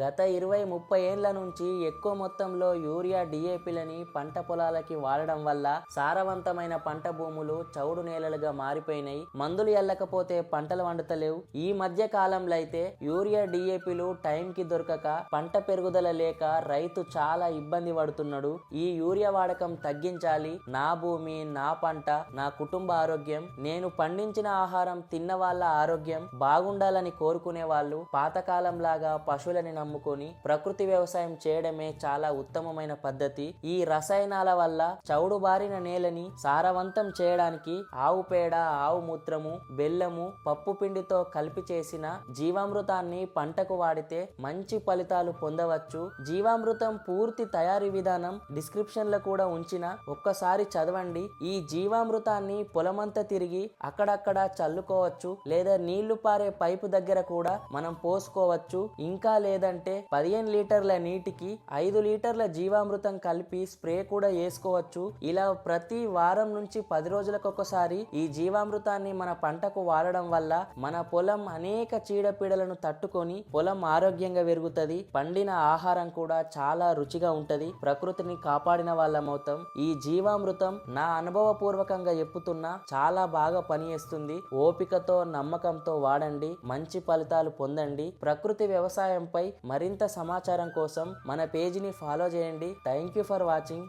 గత ఇరవై ముప్పై ఏళ్ళ నుంచి ఎక్కువ మొత్తంలో యూరియా డిఏపిలని పంట పొలాలకి వాడడం వల్ల సారవంతమైన పంట భూములు చౌడు నేలలుగా మారిపోయినాయి. మందులు ఎల్లకపోతే పంటలు వండుతలేవు. ఈ మధ్య కాలంలో అయితే యూరియా డిఏపిలు టైంకి దొరకక పంట పెరుగుదల లేక రైతు చాలా ఇబ్బంది పడుతున్నాడు. ఈ యూరియా వాడకం తగ్గించాలి. నా భూమి నా పంట నా కుటుంబ ఆరోగ్యం నేను పండించిన ఆహారం తిన్న వాళ్ళ ఆరోగ్యం బాగుండాలని కోరుకునే వాళ్ళు పాతకాలం లాగా పశువులని నమ్ముకొని ప్రకృతి వ్యవసాయం చేయడమే చాలా ఉత్తమమైన పద్ధతి. ఈ రసాయనాల వల్ల చౌడు బారిన నేలని సారవంతం చేయడానికి ఆవు పేడ ఆవు మూత్రము బెల్లము పప్పు పిండితో కలిపి చేసిన జీవామృతాన్ని పంటకు వాడితే మంచి ఫలితాలు పొందవచ్చు. జీవామృతం పూర్తి తయారీ విధానం డిస్క్రిప్షన్లో కూడా ఉంచిన ఒక్కసారి చదవండి. ఈ జీవామృతాన్ని పొలమంతా తిరిగి అక్కడక్కడ చల్లుకోవచ్చు లేదా నీళ్ళు పారే పైపు దగ్గర కూడా మనం పోసుకోవచ్చు. ఇంకా లేదంటే పదిహేను లీటర్ల నీటికి ఐదు లీటర్ల జీవామృతం కలిపి స్ప్రే కూడా వేసుకోవచ్చు ఇలా ప్రతి వారం నుంచి పది రోజులకు ఒకసారి ఈ జీవామృతాన్ని మన పంటకు వాడడం వల్ల మన పొలం అనేక చీడపీడలను తట్టుకొని పొలం ఆరోగ్యంగా పెరుగుతుంది. పండిన ఆహారం కూడా చాలా రుచిగా ఉంటది. ప్రకృతిని కాపాడిన వాళ్ళం అవుతాం ఈ జీవామృతం నా అనుభవపూర్వకంగా చెప్పుతున్నా చాలా బాగా పనిచేస్తుంది. ఓపికతో నమ్మకంతో వాడండి. మంచి ఫలితాలు పొందండి. ప్రకృతి వ్యవసాయంపై మరింత సమాచారం కోసం మన పేజీని ఫాలో చేయండి. Thank you for watching.